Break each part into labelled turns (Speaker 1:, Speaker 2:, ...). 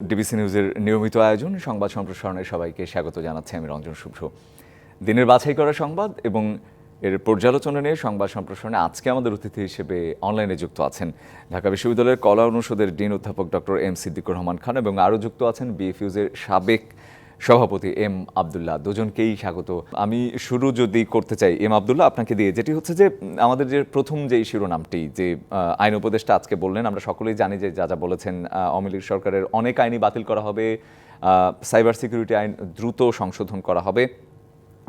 Speaker 1: DBC নিউজের নিয়মিত আয়োজন, সংবাদ সম্প্রসারণে সবাইকে স্বাগত জানাচ্ছি আমি রঞ্জন শুভ্র। দিনের বাছাই করা সংবাদ এবং এর পর্যালোচনা নিয়ে সংবাদ সম্প্রসারণে আজকে আমাদের অতিথি হিসেবে অনলাইনে যুক্ত আছেন। ঢাকা বিশ্ববিদ্যালয়ের কলা অনুষদের ডিন অধ্যাপক ডক্টর এম সিদ্দিকুর রহমান খান এবং আরও যুক্ত আছেন বিএফইউজের সাবেক সভাপতি এম আবদুল্লাহ, দুজনকেই স্বাগত। আমি শুরু যদি করতে চাই, এম আবদুল্লাহ আপনাকে দিয়ে, যেটি হচ্ছে যে, আমাদের যে প্রথম যে শিরোনামটি, যে আইন উপদেষ্টা আজকে বললেন, আমরা সকলেই জানি যে, যা যা বলেছেন আওয়ামী সরকারের অনেক আইনই বাতিল করা হবে সাইবার সিকিউরিটি আইন দ্রুত সংশোধন করা হবে।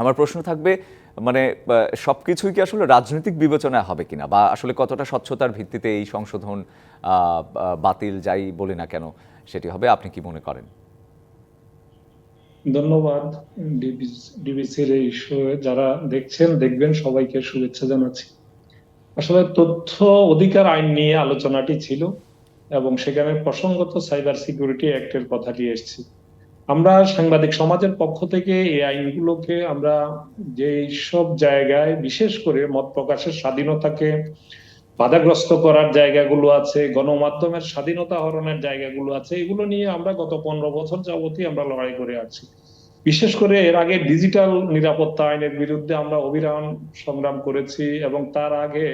Speaker 1: আমার প্রশ্ন থাকবে মানে সব কিছুই কি আসলে রাজনৈতিক বিবেচনায় হবে কিনা? বা আসলে কতটা স্বচ্ছতার ভিত্তিতে এই সংশোধন বাতিল যাই বলি না কেন, সেটি হবে, আপনি কি মনে করেন?
Speaker 2: ধন্যবাদ ডিবিসির এই যারা দেখছেন, দেখবেন, সবাইকে শুভেচ্ছা জানাচ্ছি। আসলে তথ্য, অধিকার, আইন নিয়ে আলোচনাটি ছিল এবং সেখানে প্রসঙ্গত সাইবার সিকিউরিটি অ্যাক্টের কথাটি এসেছে। আমরা সাংবাদিক সমাজের পক্ষ থেকে এই আইনগুলোকে আমরা যে সব জায়গায়, বিশেষ করে মত প্রকাশের স্বাধীনতাকে বাধাগ্রস্ত করার জায়গাগুলো আছে, গণমাধ্যমের স্বাধীনতা হরণের জায়গাগুলো আছে, এগুলো নিয়ে আমরা গত পনেরো বছর যাবতই আমরা লড়াই করে আছি। বিশেষ করে এর আগে ডিজিটাল নিরাপত্তা আইনের বিরুদ্ধে আমরা অবিরাম সংগ্রাম করেছি এবং তার আগে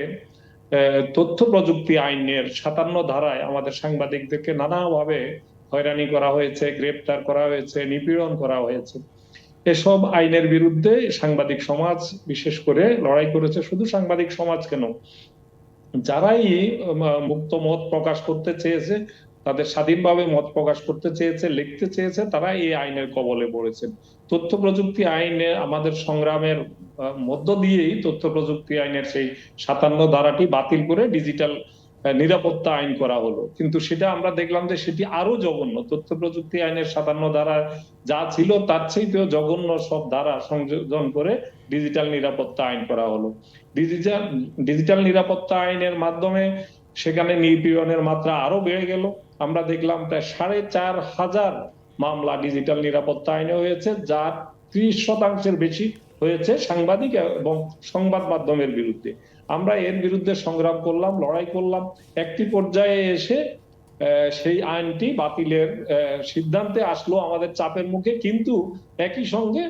Speaker 2: তথ্য প্রযুক্তি আইনের সাতান্ন ধারায় আমাদের সাংবাদিকদেরকে নানাভাবে হয়রানি করা হয়েছে, গ্রেপ্তার করা হয়েছে, নিপীড়ন করা হয়েছে। এসব আইনের বিরুদ্ধে সাংবাদিক সমাজ, বিশেষ করে লড়াই করেছে শুধু সাংবাদিক সমাজ কেন? যারাই মুক্ত মত প্রকাশ করতে চেয়েছে তাদের স্বাধীনভাবে মত প্রকাশ করতে চেয়েছে, লিখতে চেয়েছে, তারা এই আইনের কবলে পড়েছেন। তথ্য প্রযুক্তি আইনে আমাদের সংগ্রামের মধ্য দিয়েই তথ্য প্রযুক্তি আইনের সেই সাতান্ন ধারাটি বাতিল করে ডিজিটাল নিরাপত্তা আইন করা হলো। কিন্তু সেটা আমরা দেখলাম যে সেটি আরও জঘন্য। তথ্য প্রযুক্তি আইনের সাতান্ন ধারা যা ছিল তার চেয়েতেও জঘন্য সব ধারা সংযোজন করে ডিজিটাল নিরাপত্তা আইন করা হলো। ডিজিটাল ডিজিটাল নিরাপত্তা আইনের মাধ্যমে সেখানে নিপীড়নের মাত্রা আরও বেড়ে গেল। আমরা দেখলাম প্রায় সাড়ে চার হাজার মামলা ডিজিটাল নিরাপত্তা আইনে হয়েছে যার ত্রিশ শতাংশের বেশি হয়েছে সাংবাদিক এবং সংবাদ মাধ্যমের বিরুদ্ধে। আমরা এর বিরুদ্ধে সংগ্রাম করলাম, লড়াই করলাম। একটি পর্যায়ে এসে সেই আইনটি বাতিলের সিদ্ধান্তে আসলো আমাদের চাপের মুখে, কিন্তু একই সঙ্গে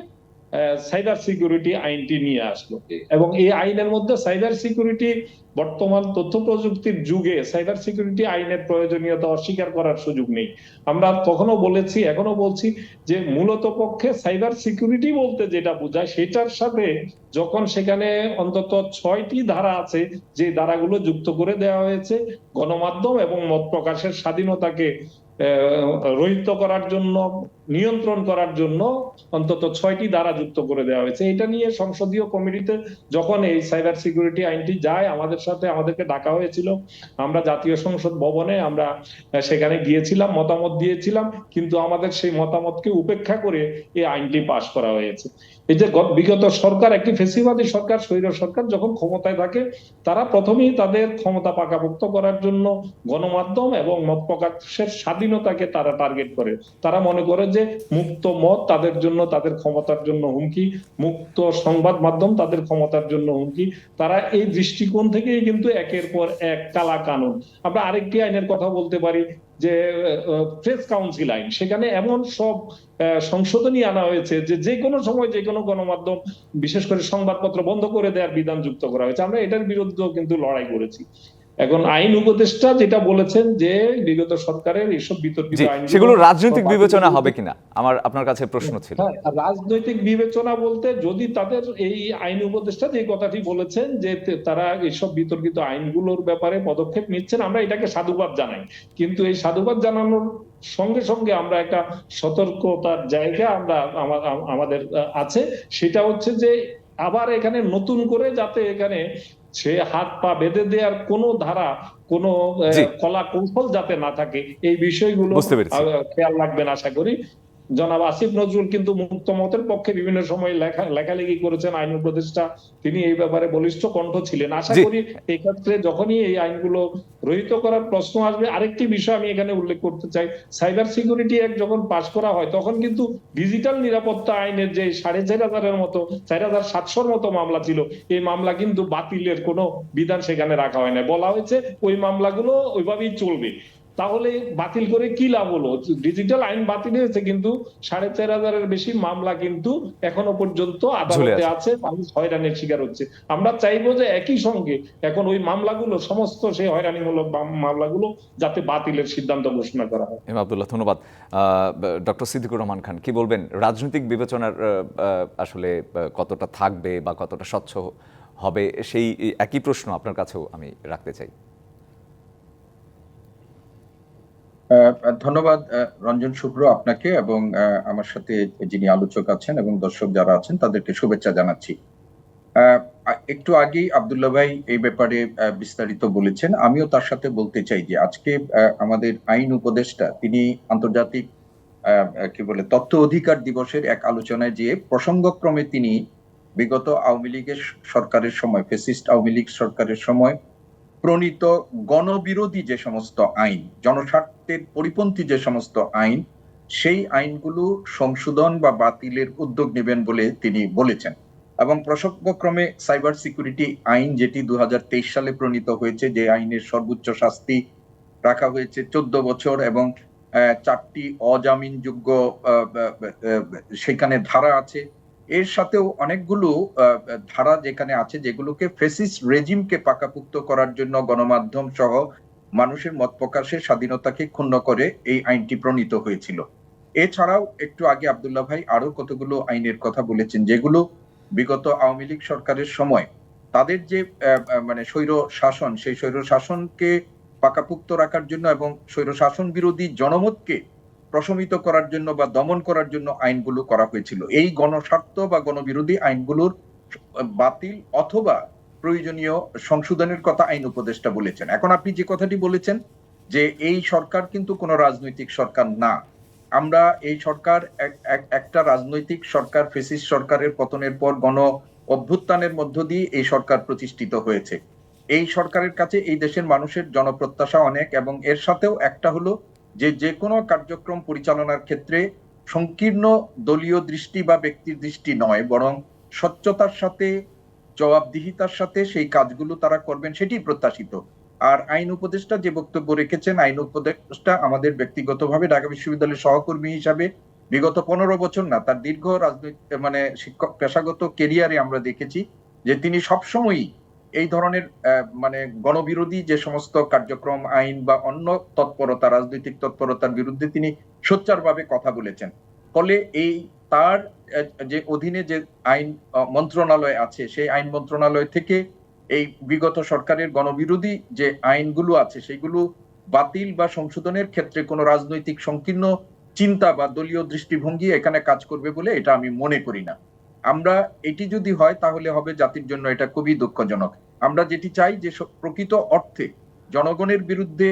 Speaker 2: সাইবার সিকিউরিটি আইনটি নিয়ে আসলো। এবং এই আইনের মধ্যে সাইবার সিকিউরিটি বর্তমান তথ্য প্রযুক্তির যুগে সাইবার সিকিউরিটি আইনের প্রয়োজনীয়তা অস্বীকার করার সুযোগ নেই। আমরা তখনও বলেছি এখনও বলছি যে মূলত পক্ষে সাইবার সিকিউরিটি বলতে যেটা বোঝায় সেটার সাথে যখন সেখানে অন্তত ছয়টি ধারা আছে যে ধারাগুলো যুক্ত করে দেওয়া হয়েছে গণমাধ্যম এবং মত প্রকাশের স্বাধীনতাকে রহিত করার জন্য, নিয়ন্ত্রণ করার জন্য অন্তত ছয়টি ধারা যুক্ত করে দেওয়া হয়েছে। এটা নিয়ে সংসদীয় কমিটিতে যখন এই সাইবার সিকিউরিটি আইনটি যায়, আমাদের সাথে আমাদেরকে ডাকা হয়েছিল। আমরা জাতীয় সংসদ ভবনে আমরা সেখানে গিয়েছিলাম, মতামত দিয়েছিলাম, কিন্তু আমাদের সেই মতামতকে উপেক্ষা করে এই আইনটি পাশ করা হয়েছে। এই যে গত- বিগত সরকার, একটি ফেসিবাদী সরকার, স্বৈর সরকার যখন ক্ষমতায় থাকে, তারা প্রথমেই তাদের ক্ষমতা পাকাপোক্ত করার জন্য গণমাধ্যম এবং মত প্রকাশের স্বাধীনতাকে তারা টার্গেট করে। তারা মনে করে যে মুক্ত মত তাদের জন্য, তাদের ক্ষমতার জন্য হুমকি, মুক্ত সংবাদ মাধ্যম তাদের ক্ষমতার জন্য হুমকি। তারা এই দৃষ্টিকোণ থেকেই কিন্তু একের পর এক কালা কানুন আমরা আরেকটি আইনের কথা বলতে পারি যে প্রেস কাউন্সিল আইন। সেখানে এমন সব সংশোধনী আনা হয়েছে যে যে কোনো সময় যে কোনো গণমাধ্যম, বিশেষ করে সংবাদপত্র বন্ধ করে দেওয়ার বিধান যুক্ত করা হয়েছে। আমরা এটার বিরুদ্ধেও কিন্তু লড়াই করেছি। এখন আইন উপদেষ্টা যেটা বলেছেন যে বিগত সরকারের এইসব বিতর্কিত আইন
Speaker 1: সেগুলো রাজনৈতিক বিবেচনা হবে কিনা? আমার আপনার কাছে প্রশ্ন ছিল।
Speaker 2: হ্যাঁ, রাজনৈতিক বিবেচনা বলতে যদি তাদের এই আইন উপদেষ্টা যে কথাটি বলেছেন যে তারা এইসব বিতর্কিত আইনগুলোর ব্যাপারে পদক্ষেপ নিচ্ছেন আমরা এটাকে সাধুবাদ জানাই। কিন্তু এই সাধুবাদ জানানোর সঙ্গে সঙ্গে আমরা একটা সতর্কতার জায়গা আমরা আমাদের আছে। সেটা হচ্ছে যে আবার এখানে নতুন করে যাতে এখানে সে হাত পা বেঁধে দেওয়ার কোনো ধারা কোনো কলা কৌশল যাতে না থাকে এই বিষয়গুলো খেয়াল রাখবেন আশা করি। জনাব আসিফ নজরুল কিন্তু মুক্ত মতের পক্ষে বিভিন্ন সময় লেখা লেখালেখি করেছেন আইন উপদেষ্টা। তিনি এই ব্যাপারে বলিষ্ঠ কণ্ঠ ছিলেন। আশা করি এই ক্ষেত্রে যখনই এই আইনগুলো রহিত করার প্রশ্ন আসবে আরেকটি বিষয় আমি এখানে উল্লেখ করতে চাই। সাইবার সিকিউরিটি অ্যাক্ট যখন পাশ করা হয় তখন কিন্তু ডিজিটাল নিরাপত্তা আইনের যে সাড়ে চার হাজারের মতো চার হাজার সাতশোর মতো মামলা ছিল এই মামলা কিন্তু বাতিলের কোনো বিধান সেখানে রাখা হয় না বলা হয়েছে ওই মামলাগুলো ওইভাবেই চলবে। তাহলে বাতিল করে কি লাভ হলো? ডিজিটাল আইন বাতিল হয়েছে কিন্তু সাড়ে চার হাজারের বেশি মামলা কিন্তু এখনও পর্যন্ত আদালতে
Speaker 1: আছে।
Speaker 2: মানুষ হয়রানির শিকার হচ্ছে। আমরা চাইব যে একই সঙ্গে এখন ওই মামলাগুলো সমস্ত সেই হয়রানিমূলক মাম- মামলাগুলো যাতে বাতিলের সিদ্ধান্ত ঘোষণা করা হয়।
Speaker 1: এম আবদুল্লাহ ধন্যবাদ। ডক্টর সিদ্দিকুর রহমান খান কি বলবেন? রাজনৈতিক বিবেচনার আসলে কতটা থাকবে বা কতটা স্বচ্ছ হবে সেই একই প্রশ্ন আপনার কাছেও আমি রাখতে চাই।
Speaker 3: ধন্যবাদ রঞ্জন শুভ্র আপনাকে এবং আমার সাথে যিনি আলোচক আছেন এবং দর্শক যারা আছেন, তাদেরকে শুভেচ্ছা জানাচ্ছি। একটু আগেই আব্দুল্লাহ ভাই এই ব্যাপারে বিস্তারিত বলেছেন। আমিও তার সাথে বলতে চাই যে আজকে আমাদের আইন উপদেষ্টা, তিনি আন্তর্জাতিক কি বলে, তথ্য অধিকার দিবসের এক আলোচনায় যে প্রসঙ্গক্রমে তিনি বিগত আওয়ামী লীগের সরকারের সময়, ফেসিস্ট আওয়ামী লীগ সরকারের সময় প্রণীত গণবিরোধী যে সমস্ত আইন, জনস্বার্থের পরিপন্থী যে সমস্ত আইন, সেই আইনগুলো সংশোধন বা বাতিলের উদ্যোগ নেবেন বলে তিনি বলেছেন। এবং প্রসঙ্গক্রমে সাইবার সিকিউরিটি আইন যেটি দু হাজার তেইশ সালে প্রণীত হয়েছে, যে আইনের সর্বোচ্চ শাস্তি রাখা হয়েছে চোদ্দ বছর এবং চারটি অজামিনযোগ্য সেখানে ধারা আছে। এর সাথেও অনেকগুলো ধারা যেখানে আছে যেগুলোকে ফেসিস রেজিমকে পাকাপুক্ত করার জন্য গণমাধ্যম সহ মানুষের মত প্রকাশের স্বাধীনতাকে ক্ষুণ্ণ করে এই আইনটি প্রণীত হয়েছিল। এছাড়াও একটু আগে আবদুল্লাহ ভাই আরও কতগুলো আইনের কথা বলেছেন, যেগুলো বিগত আওয়ামী লীগ সরকারের সময় তাদের যে মানে স্বৈর শাসন, সেই স্বৈর শাসনকে পাকাপুক্ত রাখার জন্য এবং স্বৈর শাসন বিরোধী জনমতকে প্রশমিত করার জন্য বা দমন করার জন্য আইনগুলো করা হয়েছিল। এই গণস্বার্থ বা গণবিরোধী আইনগুলোর বাতিল অথবা প্রয়োজনীয় সংশোধনের কথা আইন উপদেষ্টা বলেছেন। এখন আপনি যে কথাটি বলেছেন যে এই সরকার কিন্তু কোনো রাজনৈতিক সরকার না। আমরা এই সরকার এক- এক- একটা রাজনৈতিক সরকার, ফেসিস সরকারের পতনের পর গণ অভ্যুত্থানের মধ্য দিয়ে এই সরকার প্রতিষ্ঠিত হয়েছে। এই সরকারের কাছে এই দেশের মানুষের জনপ্রত্যাশা অনেক এবং এর সাথেও একটা হলো যে যে কোনো কার্যক্রম পরিচালনার ক্ষেত্রে সংকীর্ণ দলীয় দৃষ্টি বা ব্যক্তির দৃষ্টি নয়, বরং স্বচ্ছতার সাথে, জবাবদিহিতার সাথে সেই কাজগুলো তারা করবেন সেটি প্রত্যাশিত। আর আইন উপদেষ্টা যে বক্তব্য রেখেছেন, আইন উপদেষ্টা আমাদের ব্যক্তিগতভাবে ঢাকা বিশ্ববিদ্যালয়ের সহকর্মী হিসাবে বিগত পনেরো বছর না, তার দীর্ঘ রাজনৈতিক মানে শিক্ষক পেশাগত কেরিয়ারে আমরা দেখেছি যে তিনি সবসময়ই এই ধরনের মানে গণবিরোধী যে সমস্ত কার্যক্রম, আইন বা অন্য তৎপরতা, রাজনৈতিক তৎপরতার বিরুদ্ধে তিনি সোচ্চারভাবে কথা বলেছেন। ফলে এই তার যে অধীনে যে আইন মন্ত্রণালয় আছে, সেই আইন মন্ত্রণালয় থেকে এই বিগত সরকারের গণবিরোধী যে আইনগুলো আছে, সেগুলো বাতিল বা সংশোধনের ক্ষেত্রে কোনো রাজনৈতিক সংকীর্ণ চিন্তা বা দলীয় দৃষ্টিভঙ্গি এখানে কাজ করবে বলে এটা আমি মনে করি না। আমরা এটি যদি হয়, তাহলে হবে জাতির জন্য এটা খুবই দুঃখজনক। আমরা যেটি চাই যে প্রকৃত অর্থে জনগণের বিরুদ্ধে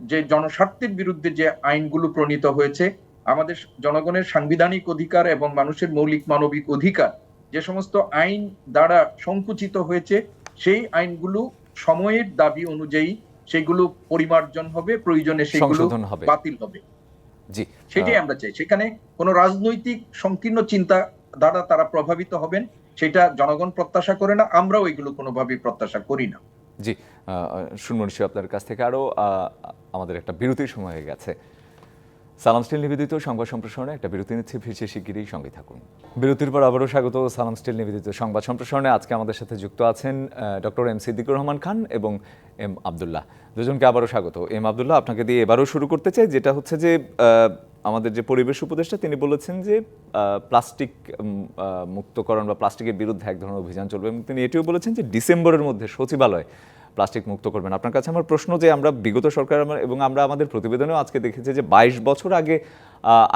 Speaker 3: যে জনস্বার্থের বিরুদ্ধে যে আইনগুলো প্রণীত হয়েছে আমাদের জনগণের সাংবিধানিক অধিকার এবং মানুষের মৌলিক মানবিক অধিকার যে সমস্ত আইন দ্বারা সংকুচিত হয়েছে সেই আইনগুলো সময়ের দাবি অনুযায়ী সেগুলো পরিমার্জন হবে প্রয়োজনে সেগুলো বাতিল হবে।
Speaker 1: জি
Speaker 3: সেটাই আমরা চাই। সেখানে কোন রাজনৈতিক সংকীর্ণ চিন্তা দ্বারা তারা প্রভাবিত হবেন সেটা জনগণ প্রত্যাশা করে না আমরাও এগুলো কোনোভাবেই প্রত্যাশা করি না।
Speaker 1: জি আহ, সে নিশ্চয়ই আপনার কাছ থেকে আরও আমাদের একটা বিরতির সময় হয়ে গেছে। সালাম স্টিল নিবেদিত সংবাদ সম্প্রসারণে একটা বিরতি নিচ্ছে ফিরছে শিগগিরই সঙ্গে থাকুন। বিরতির পর আবারও স্বাগত সালাম স্টিল নিবেদিত সংবাদ সম্প্রসারণে। আজকে আমাদের সাথে যুক্ত আছেন ডক্টর এম সিদ্দিকুর রহমান খান এবং এম আবদুল্লাহ। দুজনকে আবারও স্বাগত। এম আবদুল্লাহ, আপনাকে দিয়ে এবারও শুরু করতে চাই, যেটা হচ্ছে যে আমাদের যে পরিবেশ উপদেষ্টা, তিনি বলেছেন যে প্লাস্টিক মুক্তকরণ বা প্লাস্টিকের বিরুদ্ধে এক ধরনের অভিযান চলবে এবং তিনি এটিও বলেছেন যে, ডিসেম্বরের মধ্যে সচিবালয় প্লাস্টিক মুক্ত করবেন। আপনার কাছে আমার প্রশ্ন যে, আমরা বিগত সরকার এবং আমরা আমাদের প্রতিবেদনেও আজকে দেখেছি যে, বাইশ বছর আগে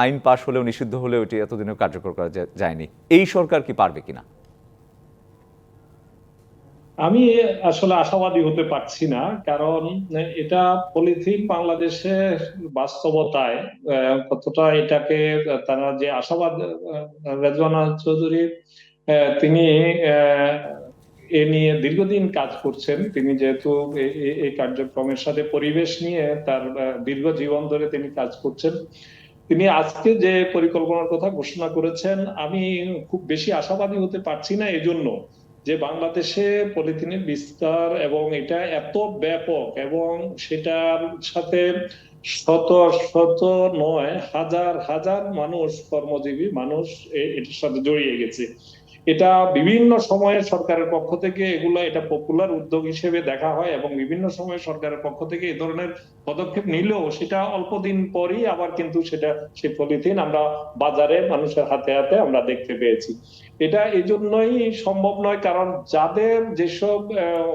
Speaker 1: আইন পাশ হলেও, নিষিদ্ধ হলেও এটি এতদিনেও কার্যকর করা যায়নি। এই সরকার কি পারবে কিনা?
Speaker 2: আমি আসলে আশাবাদী হতে পারছি না, কারণ এটা পলিথিন বাংলাদেশের বাস্তবতায় কতটা এটাকে তারা যে আশাবাদ রেজওয়ানা চৌধুরী তিনি এ নিয়ে দীর্ঘদিন কাজ করছেন। তিনি যেহেতু এই কার্যক্রমের সাথে পরিবেশ নিয়ে তার দীর্ঘ জীবন ধরে তিনি কাজ করছেন। তিনি আজকে যে পরিকল্পনার কথা ঘোষণা করেছেন, আমি খুব বেশি আশাবাদী হতে পারছি না এজন্য যে বাংলাদেশে পলিথিনের বিস্তার এবং এটা এত ব্যাপক এবং সেটার সাথে শত শত নয়, হাজার হাজার মানুষ কর্মজীবী মানুষ এটার সাথে জড়িয়ে গেছে। এটা বিভিন্ন সময়ে সরকারের পক্ষ থেকে এগুলো এটা পপুলার উদ্যোগ হিসেবে দেখা হয় এবং বিভিন্ন সময়ে সরকারের পক্ষ থেকে এই ধরনের পদক্ষেপ নিলেও সেটা অল্প দিন পরই আবার কিন্তু সেটা সেই পলিথিন আমরা বাজারে মানুষের হাতে হাতে আমরা দেখতে পেয়েছি। এটা এই জন্যই সম্ভব নয় কারণ যাদের যেসব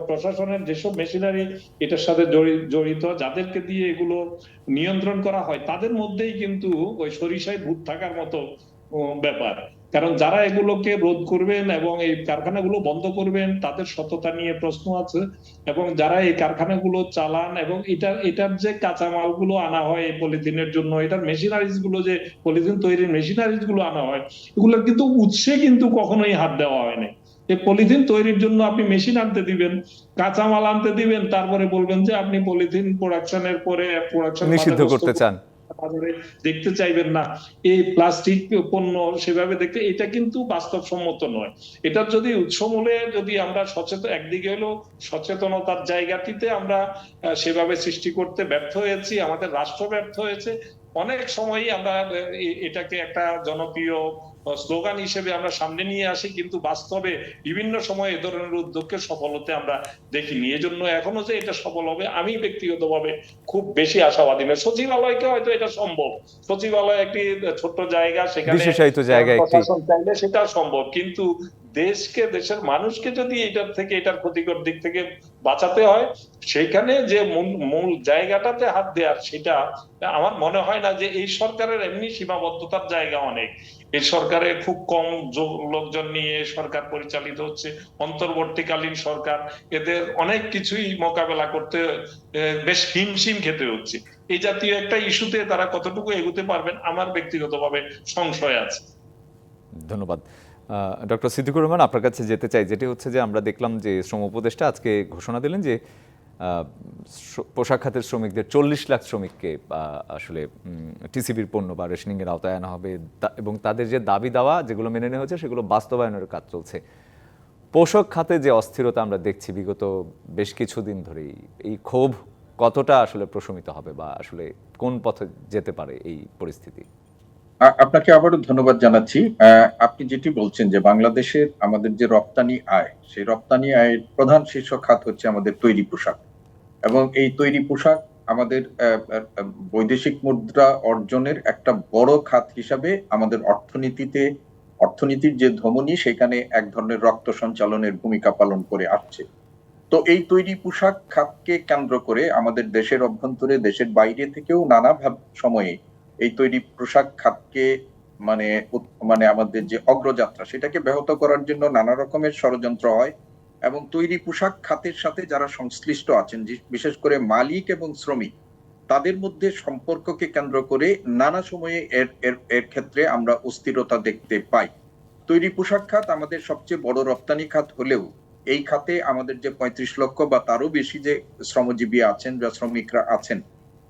Speaker 2: প্রশাসনের যেসব মেশিনারি এটার সাথে জড়ি- জড়িত, যাদেরকে দিয়ে এগুলো নিয়ন্ত্রণ করা হয়, তাদের মধ্যেই কিন্তু ওই সরিষায় ভূত থাকার মতো ব্যাপার। কারণ যারা এগুলোকে রোধ করবেন এবং এই কারখানাগুলো বন্ধ করবেন তাদের সততা নিয়ে প্রশ্ন আছে। এবং যারা এই কারখানাগুলো চালান এবং এটার এটার যে কাঁচামালগুলো আনা হয় এই পলিথিনের জন্য এটার মেশিনারিজগুলো যে পলিথিন তৈরির মেশিনারিজগুলো আনা হয় এগুলো কিন্তু উৎসে কিন্তু কখনোই হাত দেওয়া হয়নি এই পলিথিন তৈরির জন্য আপনি মেশিন আনতে দিবেন কাঁচামাল আনতে দিবেন তারপরে বলবেন যে আপনি পলিথিন প্রোডাকশনের পরে প্রোডাকশন
Speaker 1: নিষিদ্ধ করতে চান।
Speaker 2: দেখতে চাইবেন না। এই প্লাস্টিক পণ্য সেভাবে দেখতে এটা কিন্তু বাস্তবসম্মত নয়। এটার যদি উৎসমূলে যদি আমরা সচেতন একদিকে হলো সচেতনতার জায়গাটিতে আমরা সেভাবে সৃষ্টি করতে ব্যর্থ হয়েছি, আমাদের রাষ্ট্র ব্যর্থ হয়েছে অনেক সময়ই আমরা এটাকে একটা জনপ্রিয় স্লোগান হিসেবে আমরা সামনে নিয়ে আসি কিন্তু বাস্তবে বিভিন্ন সময় এ ধরনের উদ্যোগকে সফল হতে আমরা দেখিনি। এজন্য এখনও যে এটা সফল হবে আমি ব্যক্তিগতভাবে খুব বেশি আশাবাদী নয় সচিবালয়কে হয়তো এটা সম্ভব। সচিবালয় একটি ছোট্ট জায়গা সেখানে
Speaker 1: জায়গা
Speaker 2: চাইলে সেটা সম্ভব। কিন্তু দেশকে, দেশের মানুষকে যদি এটার থেকে, এটার ক্ষতিকর দিক থেকে বাঁচাতে হয় সেখানে যে মূল- জায়গাটাতে হাত দেওয়ার সেটা আমার মনে হয় না যে এই সরকারের এমনি সীমাবদ্ধতার জায়গা অনেক। এই সরকারে খুব কম লোকজন নিয়ে সরকার পরিচালিত হচ্ছে, অন্তর্বর্তীকালীন সরকার, এদের অনেক কিছুই মোকাবেলা করতে বেশ হিমশিম খেতে হচ্ছে। এই জাতীয় একটা ইস্যুতে তারা কতটুকু এগোতে পারবেন, আমার ব্যক্তিগতভাবে সংশয় আছে।
Speaker 1: ধন্যবাদ। ডক্টর সিদ্দিকুর রহমান আপনার কাছে যেতে চাই, যেটি হচ্ছে যে আমরা দেখলাম যে শ্রম উপদেষ্টা আজকে ঘোষণা দিলেন যে পোশাক খাতের শ্রমিকদের চল্লিশ লাখ শ্রমিককে আসলে টিসিবির পণ্য বা রেশনিং এর আওতায় আনা হবে। এবং তাদের যে দাবি দাওয়া, যেগুলো মেনে নেওয়া হয়েছে, সেগুলো বাস্তবায়নের কাজ চলছে। পোশাক খাতে যে অস্থিরতা আমরা দেখছি বিগত বেশ কিছুদিন ধরেই, এই ক্ষোভ কতটা আসলে প্রশমিত হবে বা আসলে কোন পথে যেতে পারে এই পরিস্থিতি?
Speaker 3: আপনাকে আবারও ধন্যবাদ জানাচ্ছি। আপনি যেটি বলছেন যে বাংলাদেশের আমাদের যে রপ্তানি আয়, সেই রপ্তানি আয়ের প্রধান শীর্ষ খাত হচ্ছে আমাদের তৈরি পোশাক। এবং এই তৈরি পোশাক আমাদের বৈদেশিক মুদ্রা অর্জনের একটা বড় খাত হিসাবে আমাদের অর্থনীতিতে, অর্থনীতির যে ধমনী, সেখানে এক ধরনের রক্ত সঞ্চালনের ভূমিকা পালন করে আসছে। তো এই তৈরি পোশাক খাতকে কেন্দ্র করে আমাদের দেশের অভ্যন্তরে, দেশের বাইরে থেকেও নানা সময়ে এই তৈরি পোশাক খাতকে মানে মানে আমাদের যে অগ্রযাত্রা, সেটাকে ব্যাহত করার জন্য নানা রকমের ষড়যন্ত্র হয় এবং তৈরি পোশাক খাতের সাথে যারা সংশ্লিষ্ট আছেন বিশেষ করে মালিক এবং শ্রমিক, তাদের মধ্যে সম্পর্ককে কেন্দ্র করে নানা সময়ে এর এর এর ক্ষেত্রে আমরা অস্থিরতা দেখতে পাই। তৈরি পোশাক খাত আমাদের সবচেয়ে বড় রপ্তানি খাত হলেও এই খাতে আমাদের যে পঁয়ত্রিশ লক্ষ বা তারও বেশি যে শ্রমজীবী আছেন বা শ্রমিকরা আছেন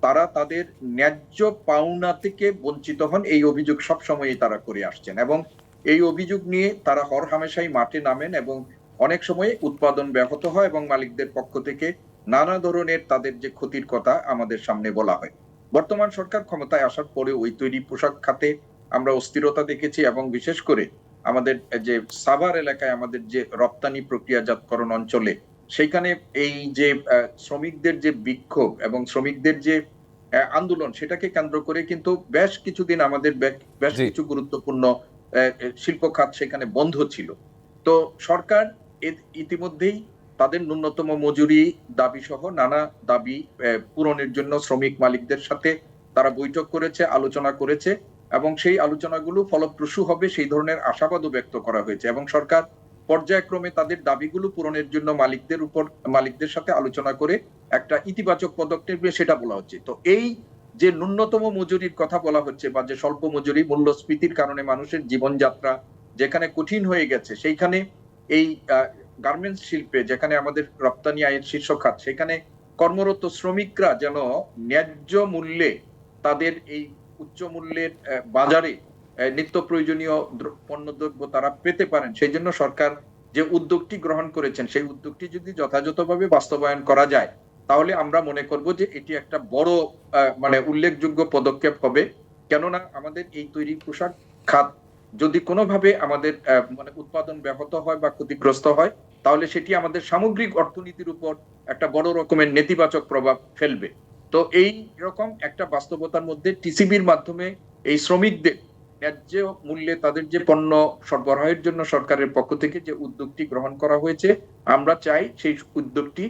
Speaker 3: তারা তাদের ন্যায্য পাওনা থেকে বঞ্চিত হন। এই অভিযোগ সব সময়ই তারা করে আসছেন এবং এই অভিযোগ নিয়ে তারা হর হামেশাই মাঠে নামেন এবং অনেক সময় উৎপাদন ব্যাহত হয় এবং মালিকদের পক্ষ থেকে নানা ধরনের তাদের যে ক্ষতির কথা আমাদের সামনে বলা হয়। বর্তমান সরকার ক্ষমতায় আসার পরে ওই তৈরি পোশাক খাতে আমরা অস্থিরতা দেখেছি এবং বিশেষ করে আমাদের যে সাভার এলাকায় আমাদের যে রপ্তানি প্রক্রিয়াজাতকরণ অঞ্চলে সেইখানে এই যে শ্রমিকদের যে বিক্ষোভ এবং শ্রমিকদের যে আন্দোলন সেটাকে কেন্দ্র করে কিন্তু বেশ কিছুদিন আমাদের বেশ কিছু গুরুত্বপূর্ণ শিল্প খাত সেখানে বন্ধ ছিল। তো সরকার ইতিমধ্যেই তাদের ন্যূনতম মজুরি দাবি সহ নানা দাবি পূরণের জন্য শ্রমিক মালিকদের সাথে তারা বৈঠক করেছে আলোচনা করেছে এবং সেই আলোচনাগুলো ফলপ্রসূ হবে সেই ধরনের আশাবাদও ব্যক্ত করা হয়েছে এবং সরকার পর্যায়ক্রমে তাদের দাবিগুলো পূরণের জন্য মালিকদের উপর, মালিকদের সাথে আলোচনা করে একটা ইতিবাচক পদক্ষেপ নেবে সেটা বলা হচ্ছে। তো এই যে ন্যূনতম মজুরির কথা বলা হচ্ছে বা যে স্বল্প মজুরি, মূল্যস্ফীতির কারণে মানুষের জীবনযাত্রা যেখানে কঠিন হয়ে গেছে, সেইখানে এই গার্মেন্টস শিল্পে যেখানে আমাদের রপ্তানি আয়ের শীর্ষ খাত, সেখানে কর্মরত শ্রমিকরা যেন ন্যায্য মূল্যে তাদের এই উচ্চ মূল্যের বাজারে নিত্য প্রয়োজনীয় দ্র- পণ্যদ্রব্য তারা পেতে পারেন। সেই জন্য সরকার যে উদ্যোগটি গ্রহণ করেছেন, সেই উদ্যোগটি যদি যথাযথভাবে বাস্তবায়ন করা যায়, তাহলে আমরা মনে করব যে এটি একটা বড় মানে উল্লেখযোগ্য পদক্ষেপ হবে। কেননা আমাদের এই তৈরি পোশাক খাত যদি কোনোভাবে আমাদের মানে উৎপাদন ব্যাহত হয় বা ক্ষতিগ্রস্ত হয়, তাহলে সেটি আমাদের সামগ্রিক অর্থনীতির উপর একটা বড় রকমের নেতিবাচক প্রভাব ফেলবে। তো এই রকম একটা বাস্তবতার মধ্যে টিসিবির মাধ্যমে এই শ্রমিকদের ন্যায্য মূল্যে তাদের যে পণ্য সরবরাহের জন্য সরকারের পক্ষ থেকে যে উদ্যোগটি গ্রহণ করা হয়েছে আমরা চাই সেই উদ্যোগটি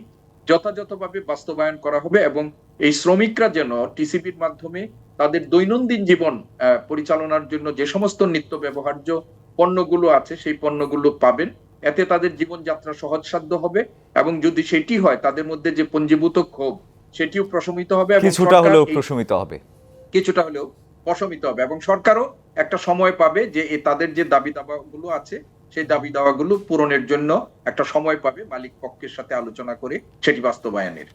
Speaker 3: যথাযথভাবে বাস্তবায়ন করা হবে এবং এই শ্রমিকরা যেন টিসিবির মাধ্যমে তাদের দৈনন্দিন জীবন পরিচালনার জন্য যে সমস্ত নিত্য ব্যবহার্য পণ্যগুলো আছে সেই পণ্যগুলো পাবেন। এতে তাদের জীবনযাত্রা সহজসাধ্য হবে এবং যদি সেটি হয় তাদের মধ্যে যে পঞ্জীভূত ক্ষোভ সেটিও প্রশমিত হবে
Speaker 1: কিছুটা হলেও প্রশমিত হবে।
Speaker 3: কিছুটা হলেও প্রশমিত হবে এবং সরকারও একটা সময় পাবে যে তাদের যে দাবি দাবাগুলো আছে, সেই দাবি দাওয়াগুলো পূরণের জন্য একটা সময় পাবে মালিক পক্ষের সাথে আলোচনা করে সেটি বাস্তবায়নের।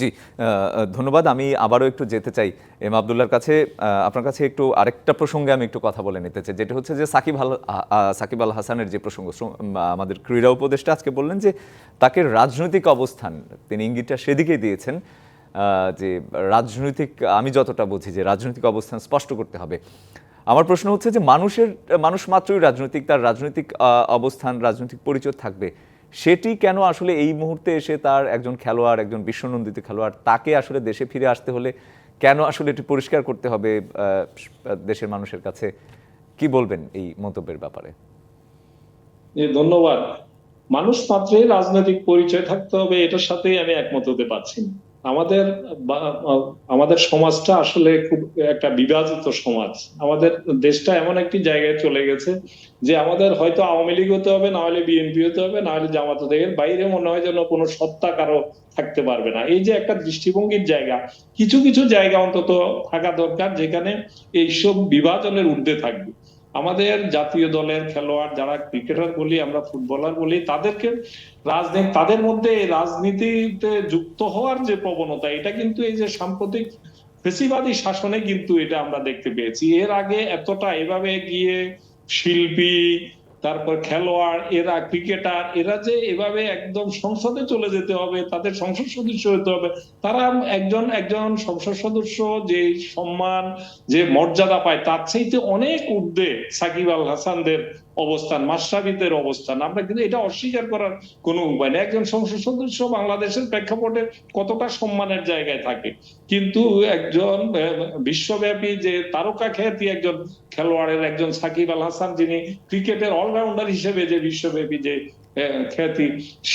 Speaker 1: জি ধন্যবাদ। আমি আবারও একটু যেতে চাই এম আবদুল্লার কাছে। আপনার কাছে একটু আরেকটা প্রসঙ্গে আমি একটু কথা বলে নিতে চাই। যেটা হচ্ছে যে সাকিব আল সাকিব আল হাসানের যে প্রসঙ্গ আমাদের ক্রীড়া উপদেষ্টা আজকে বললেন যে তাকে রাজনৈতিক অবস্থান, তিনি ইঙ্গিতটা সেদিকেই দিয়েছেন যে রাজনৈতিক, আমি যতটা বুঝি যে রাজনৈতিক অবস্থান স্পষ্ট করতে হবে। আমার প্রশ্ন হচ্ছে যে মানুষের, মানুষ মাত্রই রাজনৈতিক, তার রাজনৈতিক অবস্থান, রাজনৈতিক পরিচয় থাকবে। সেটি কেন আসলে এই মুহূর্তে এসে তার একজন খেলোয়াড়, একজন বিশ্বনন্দিত খেলোয়াড়, তাকে আসলে দেশে ফিরে আসতে হলে কেন আসলে এটি পরিষ্কার করতে হবে দেশের মানুষের কাছে? কি বলবেন এই মন্তব্যের ব্যাপারে?
Speaker 2: ধন্যবাদ। মানুষ মাত্রই রাজনৈতিক পরিচয় থাকতে হবে, এটার সাথেই আমি একমত হতে পারছি না। আমাদের আমাদের সমাজটা আসলে খুব একটা বিভাজিত সমাজ। আমাদের দেশটা এমন একটি জায়গায় চলে গেছে যে আমাদের হয়তো আওয়ামী লীগ হতে হবে, না হলে বিএনপি হতে হবে, না হলে জামাত হতে বাইরে মনে হয় যেন কোনো সত্তা কারও থাকতে পারবে না। এই যে একটা দৃষ্টিভঙ্গির জায়গা, কিছু কিছু জায়গা অন্তত থাকা দরকার যেখানে এইসব বিভাজনের ঊর্ধ্বে থাকবে। আমাদের জাতীয় দলের খেলোয়াড় যারা ক্রিকেটার বলি, আমরা ফুটবলার বলি, তাদেরকে রাজনীতি, তাদের মধ্যে রাজনীতিতে যুক্ত হওয়ার যে প্রবণতা, এটা কিন্তু এই যে সাম্প্রতিক ফেসিবাদী শাসনে কিন্তু এটা আমরা দেখতে পেয়েছি। এর আগে এতটা এভাবে গিয়ে শিল্পী তারপর খেলোয়াড়, এরা ক্রিকেটার এরা যে এভাবে একদম সংসদে চলে যেতে হবে, তাদের সংসদ সদস্য হতে হবে, তারা একজন একজন সংসদ সদস্য যে সম্মান, যে মর্যাদা পায়, তার চাইতে অনেক ঊর্ধ্বে সাকিব আল হাসানদের অবস্থান, মাশরাফিদের অবস্থান। আমরা কিন্তু এটা অস্বীকার করার কোনো উপায় নেই। একজন সংসদ সদস্য বাংলাদেশের প্রেক্ষাপটে কতটা সম্মানের জায়গায় থাকে। কিন্তু একজন বিশ্বব্যাপী যে তারকা খ্যাতি একজন খেলোয়াড়ের, একজন সাকিব আল হাসান, যিনি ক্রিকেটের অলরাউন্ডার হিসেবে যে বিশ্বব্যাপী যে খ্যাতি,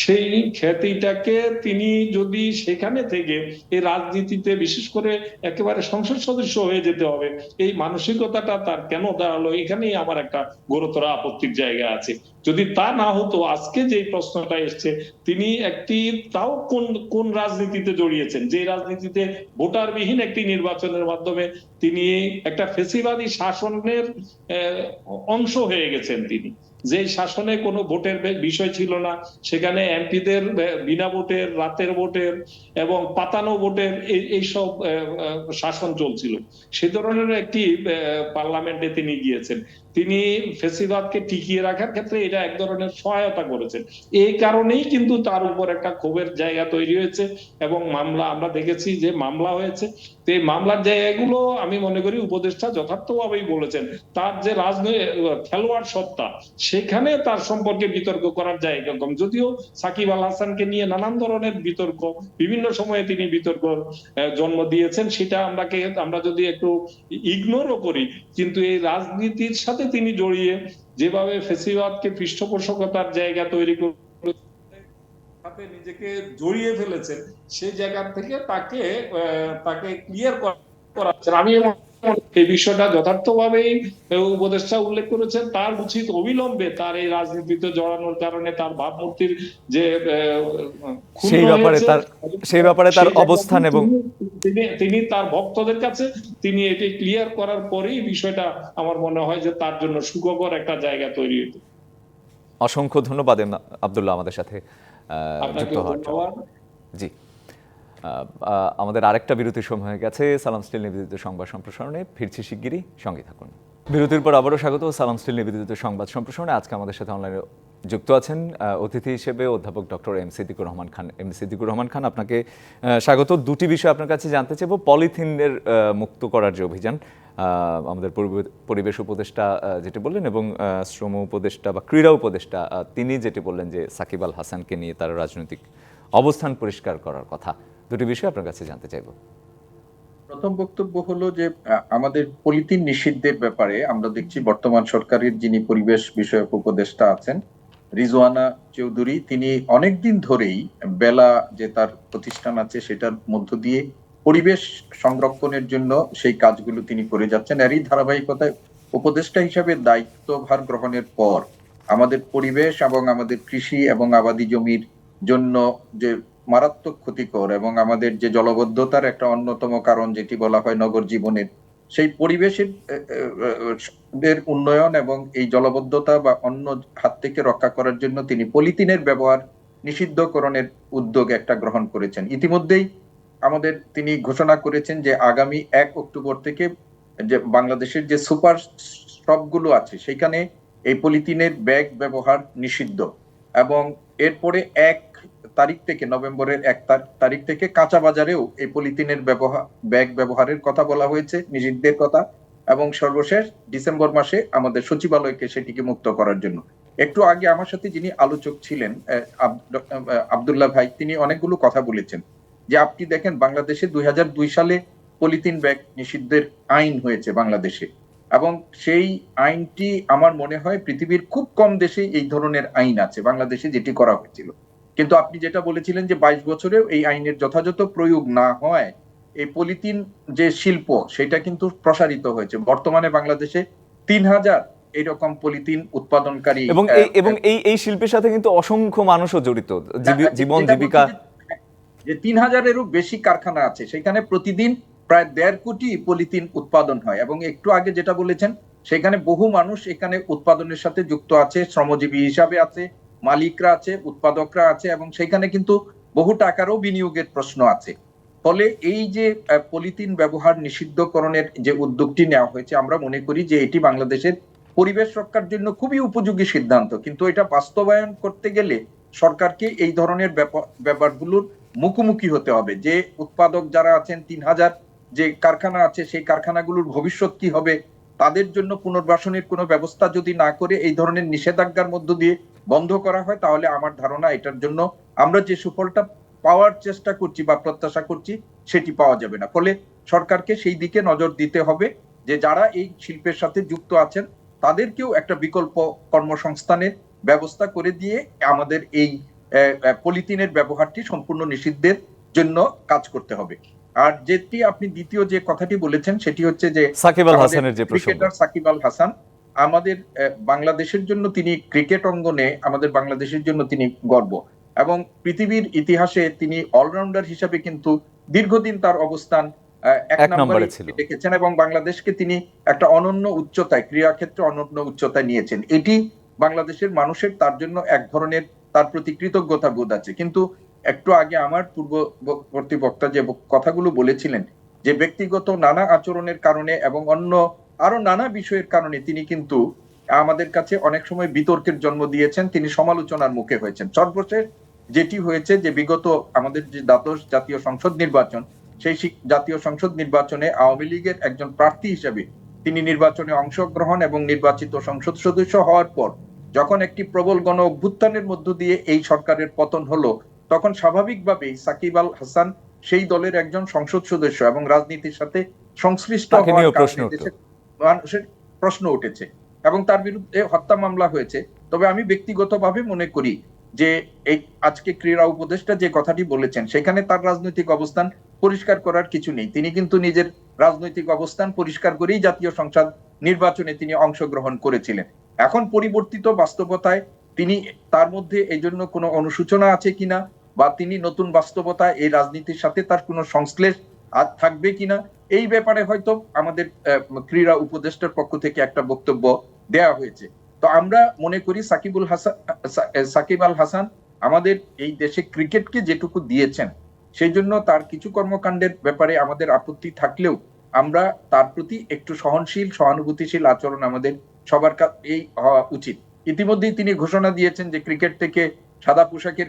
Speaker 2: সেই খ্যাতিটাকে তিনি যদি সেখানে থেকে এই রাজনীতিতে বিশেষ করে একেবারে সংসদ সদস্য হয়ে যেতে হবে, এই মানসিকতাটা তার কেন দাঁড়াল? এখানেই আমার একটা গুরুতর আপত্তির জায়গা আছে। যদি তা না হতো, আজকে যে প্রশ্নটা এসছে, তিনি একটি, তাও কোন কোন রাজনীতিতে জড়িয়েছেন? যে রাজনীতিতে ভোটারবিহীন একটি নির্বাচনের মাধ্যমে তিনি একটা ফেসিবাদী শাসনের অংশ হয়ে গেছেন তিনি। যে শাসনে কোনো ভোটের বিষয় ছিল না, সেখানে এমপিদের বিনা ভোটের, রাতের ভোটের এবং পাতানো ভোটের এই এইসব শাসন চলছিল। সে ধরনের একটি পার্লামেন্টে তিনি গিয়েছেন। তিনি ফেসিবাদকে টিকিয়ে রাখার ক্ষেত্রে এটা এক ধরনের সহায়তা করেছেন। এই কারণেই কিন্তু তার উপর একটা ক্ষোভের জায়গা তৈরি হয়েছে এবং মামলা, আমরা দেখেছি যে মামলা হয়েছে। তো এই মামলার জায়গাগুলো আমি মনে করি উপদেষ্টা যথার্থভাবেই বলেছেন। তার যে রাজনৈতিক খেলোয়াড় সত্তা, সেখানে তার সম্পর্কে বিতর্ক করার জায়গা কম। যদিও সাকিব আল হাসানকে নিয়ে নানান ধরনের বিতর্ক, বিভিন্ন সময়ে তিনি বিতর্ক জন্ম দিয়েছেন, সেটা আমরাকে, আমরা যদি একটু ইগনোরও করি, কিন্তু এই রাজনীতির সাথে তিনি জড়িয়ে যেভাবে ফেসিবাদকে পৃষ্ঠপোষকতার জায়গা তৈরি করে সাথে নিজেকে জড়িয়ে ফেলেছেন, সেই জায়গা থেকে তাকে তাকে ক্লিয়ার করা। আমি এই বিষয়টা যথার্থভাবেই উপদেষ্টা উল্লেখ করেছেন। তার উচিত অবিলম্বে তার এই রাজনীতিতে জড়ানোর কারণে তার ভাবমূর্তির যে
Speaker 1: সেই ব্যাপারে তার সেই ব্যাপারে তার অবস্থান এবং
Speaker 2: তিনি- তার ভক্তদের কাছে তিনি এটি ক্লিয়ার করার পরেই বিষয়টা আমার মনে হয় যে তার জন্য সুখকর একটা জায়গা তৈরি হতো
Speaker 1: অসংখ্য ধন্যবাদ আবদুল্লাহ আমাদের সাথে যুক্ত হওয়ার জি। আমাদের আরেকটা বিরতির সময় হয়ে গেছে, সালাম স্টিল নিবেদিত সংবাদ সম্প্রসারণে। ফিরছি শিগগিরই, সঙ্গে থাকুন। বিরতির পর আবারও স্বাগত, সালাম স্টিল নিবেদিত সংবাদ সম্প্রসারণে। আজকে আমাদের সাথে অনলাইনে যুক্ত আছেন অতিথি হিসেবে অধ্যাপক doctor M Siddiqur Rahman Khan. M Siddiqur Rahman Khan, আপনাকে স্বাগত। দুটি বিষয় আপনার কাছে জানতে চাইব। পলিথিনের মুক্ত করার যে অভিযান আমাদের পরিবেশ উপদেষ্টা যেটি বললেন এবং শ্রম উপদেষ্টা বা ক্রীড়া উপদেষ্টা তিনি যেটি বললেন যে সাকিব আল হাসানকে নিয়ে তার রাজনৈতিক অবস্থান পরিষ্কার করার কথা। দুটি বিষয় আপনার কাছে জানতে চাইব।
Speaker 3: প্রথম বক্তব্য হলো যে আমাদের পলিথিন নিষিদ্ধের ব্যাপারে আমরা দেখছি বর্তমান সরকারের যিনি পরিবেশ বিষয়ক উপদেষ্টা আছেন, রিজওয়ানা চৌধুরী, তিনি অনেকদিন ধরেই বেলা যে তার প্রতিষ্ঠান আছে সেটার মধ্য দিয়ে পরিবেশ সংরক্ষণের জন্য সেই কাজগুলো তিনি করে যাচ্ছেন। এরই ধারাবাহিকতায় উপদেষ্টা হিসাবে দায়িত্বভার গ্রহণের পর আমাদের পরিবেশ এবং আমাদের কৃষি এবং আবাদি জমির জন্য যে মারাত্মক ক্ষতিকর এবং আমাদের যে জলবদ্ধতার একটা অন্যতম কারণ যেটি বলা হয় নগর জীবনের, সেই পরিবেশের উন্নয়ন এবং এই জলবদ্ধতা বা অন্য হাত থেকে রক্ষা করার জন্য তিনি পলিথিনের ব্যবহার নিষিদ্ধকরণের উদ্যোগ একটা গ্রহণ করেছেন। ইতিমধ্যেই আমাদের তিনি ঘোষণা করেছেন যে আগামী এক অক্টোবর থেকে যে বাংলাদেশের যে সুপার স্টকগুলো আছে, সেখানে এই পলিথিনের ব্যাগ ব্যবহার নিষিদ্ধ এবং এরপরে এক তারিখ থেকে নভেম্বরের এক তারিখ থেকে কাঁচা বাজারেও এই পলিথিনের ব্যবহার ব্যাগ ব্যবহারের কথা বলা হয়েছে, নিষিদ্ধের কথা, এবং সর্বশেষ ডিসেম্বর মাসে আমাদের সচিবালয়কে সেটিকে মুক্ত করার জন্য। একটু আগে আমার সাথে যিনি আলোচক ছিলেন আব্দুল্লাহ ভাই, তিনি অনেকগুলো কথা বলেছেন। যে আপনি দেখেন বাংলাদেশে দুই হাজার দুই সালে পলিথিন ব্যাগ নিষিদ্ধের আইন হয়েছে বাংলাদেশে। এবং সেই আইনটি আমার মনে হয় পৃথিবীর খুব কম দেশে এই ধরনের আইন আছে, বাংলাদেশে যেটি করা হয়েছিল। কিন্তু আপনি যেটা বলেছিলেন যে বাইশ বছরেও এই আইনের যথাযথ প্রয়োগ না হয় এই পলিথিন যে শিল্প সেটা কিন্তু প্রসারিত হয়েছে। বর্তমানে বাংলাদেশে তিন হাজার এরকম পলিথিন উৎপাদনকারী
Speaker 1: এবং এবং এই এই শিল্পের সাথে কিন্তু অসংখ্য মানুষও জড়িত জীবন জীবিকা।
Speaker 3: যে- যে তিন হাজারেরও বেশি কারখানা আছে সেখানে প্রতিদিন প্রায় দেড় কোটি পলিথিন উৎপাদন হয়। এবং একটু আগে যেটা বলেছেন সেখানে বহু মানুষ এখানে উৎপাদনের সাথে যুক্ত আছে শ্রমজীবী হিসাবে আছে মালিকরা আছে, উৎপাদকরা আছে এবং সেখানে কিন্তু বহু টাকারও বিনিয়োগের প্রশ্ন আছে। ফলে এই যে পলিথিন ব্যবহার নিষিদ্ধকরণের যে উদ্যোগটি নেওয়া হয়েছে, আমরা মনে করি যে এটি বাংলাদেশের পরিবেশ রক্ষার জন্য খুবই উপযোগী সিদ্ধান্ত। কিন্তু এটা বাস্তবায়ন করতে গেলে সরকারকে এই ধরনের ব্যাপা- ব্যাপারগুলোর মুখোমুখি হতে হবে। যে উৎপাদক যারা আছেন, তিন হাজার যে কারখানা আছে, সেই কারখানাগুলোর ভবিষ্যৎ কি হবে, তাদের জন্য পুনর্বাসনের কোনো ব্যবস্থা যদি না করে এই ধরনের নিষেধাজ্ঞার মধ্য দিয়ে বন্ধ করা হয় তাহলে আমার ধারণা এটার জন্য আমরা যে সুফলটা পাওয়ার চেষ্টা করছি বা প্রত্যাশা করছি সেটি পাওয়া যাবে না। ফলে সরকারকে সেই দিকে নজর দিতে হবে যে যারা এই শিল্পের সাথে যুক্ত আছেন তাদেরকেও একটা বিকল্প কর্মসংস্থানের ব্যবস্থা করে দিয়ে আমাদের এই পলিথিনের ব্যবহারটি সম্পূর্ণ নিষিদ্ধের জন্য কাজ করতে হবে। আর যেটি আপনি দ্বিতীয় যে কথাটি বলেছেন সেটি হচ্ছে যে
Speaker 1: সাকিব আল হাসানের যে
Speaker 3: ক্রিকেটার সাকিব আল হাসান আমাদের বাংলাদেশের জন্য তিনি ক্রিকেট অঙ্গনে আমাদের বাংলাদেশের জন্য তিনি গর্ব। এবং পৃথিবীর ইতিহাসে তিনি অলরাউন্ডার হিসাবে কিন্তু দীর্ঘদিন তার অবস্থান এক
Speaker 1: নম্বরে
Speaker 3: রেখেছেন এবং বাংলাদেশকে তিনি একটা অনন্য উচ্চতায় ক্রীড়া ক্ষেত্রে অনন্য উচ্চতায় নিয়েছেন। এটি বাংলাদেশের মানুষের তার জন্য এক ধরনের তার প্রতি কৃতজ্ঞতা বোধ আছে। কিন্তু একটু আগে আমার পূর্ববর্তী বক্তা যে কথাগুলো বলেছিলেন যে ব্যক্তিগত নানা আচরণের কারণে এবং অন্য আরও নানা বিষয়ের কারণে তিনি কিন্তু আমাদের কাছে অনেক সময় বিতর্কের জন্ম দিয়েছেন তিনি সমালোচনার মুখে হয়েছেন। সর্বশেষ যেটি হয়েছে যে বিগত আমাদের যে দ্বাদশ জাতীয় সংসদ নির্বাচন সেই জাতীয় সংসদ নির্বাচনে আওয়ামী লীগের একজন প্রার্থী হিসেবে তিনি নির্বাচনে অংশগ্রহণ এবং নির্বাচিত সংসদ সদস্য হওয়ার পর যখন একটি প্রবল গণ অভ্যুত্থানের মধ্য দিয়ে এই সরকারের পতন হলো তখন স্বাভাবিকভাবেই সাকিব আল হাসান সেই দলের একজন সংসদ সদস্য এবং রাজনীতির সাথে সংশ্লিষ্ট হওয়ার কারণে মানুষের প্রশ্ন উঠেছে এবং তার বিরুদ্ধে হত্যা মামলা হয়েছে। তবে আমি ব্যক্তিগতভাবে মনে করি যে এই আজকে ক্রীড়া উপদেষ্টা যে কথাটি বলেছেন, সেখানে তার রাজনৈতিক অবস্থান পরিষ্কার করার কিছু নেই। তিনি কিন্তু নিজের রাজনৈতিক অবস্থান পরিষ্কার করেই জাতীয় সংসদ নির্বাচনে তিনি অংশগ্রহণ করেছিলেন। এখন পরিবর্তিত বাস্তবতায় তিনি তার মধ্যে এই জন্য কোনো অনুসূচনা আছে কিনা বা তিনি নতুন বাস্তবতায় এই রাজনীতির সাথে তার কোনো সংশ্লেষ থাকবে কিনা এই ব্যাপারে হয়তো আমাদের ক্রীড়া উপদেষ্টার পক্ষ থেকে একটা বক্তব্য দেয়া হয়েছে। তো আমরা মনে করি সাকিবুল হাসান সাকিব আল হাসান আমাদের এই দেশে ক্রিকেটকে যেটুকু দিয়েছেন, সেই জন্য তার কিছু কর্মকাণ্ডের ব্যাপারে আমাদের আপত্তি থাকলেও আমরা তার প্রতি একটু সহনশীল, সহানুভূতিশীল আচরণ আমাদের সবার এই হওয়া উচিত। ইতিমধ্যেই তিনি ঘোষণা দিয়েছেন যে ক্রিকেট থেকে সাদা পোশাকের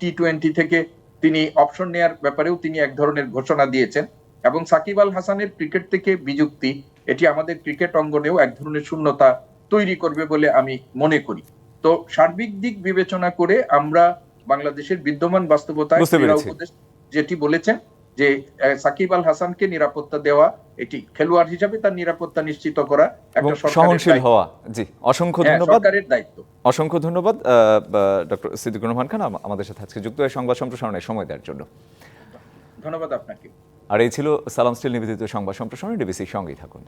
Speaker 3: টি টোয়েন্টি থেকে তিনি অপশন নেয়ার ব্যাপারেও তিনি এক ধরনের ঘোষণা দিয়েছেন। এবং সাকিব আল হাসানের ক্রিকেট থেকে বিযুক্তি এটি আমাদের ক্রিকেট অঙ্গনেও এক ধরনের শূন্যতা তৈরি করবে বলে আমি মনে করি। তো সার্বিক দিক বিবেচনা করে আমরা বাংলাদেশের বিদ্যমান বাস্তবতায় ক্রীড়া উপদেশ যেটি বলেছেন যে সাকিব আল হাসানকে নিরাপত্তা দেওয়া এটি খেলোয়াড় হিসাবে তার নিরাপত্তা নিশ্চিত করা একটা
Speaker 1: সহনশীল
Speaker 3: দায়িত্ব।
Speaker 1: হওয়া। জি অসংখ্য
Speaker 3: হ্যাঁ,
Speaker 1: ধন্যবাদ।
Speaker 3: সরকারের দায়িত্ব।
Speaker 1: অসংখ্য ধন্যবাদ ডক্টর সিদ্দিকুর রহমান খান আম- আমাদের সাথে আজকে যুক্ত হয়ে সংবাদ সম্প্রসারণে সময় দেওয়ার জন্য।
Speaker 3: ধন্যবাদ আপনাকে।
Speaker 1: আর এই ছিল সালাম স্টিল নিবেদিত সংবাদ সম্প্রসারণ ডিবিসির সঙ্গেই থাকুন।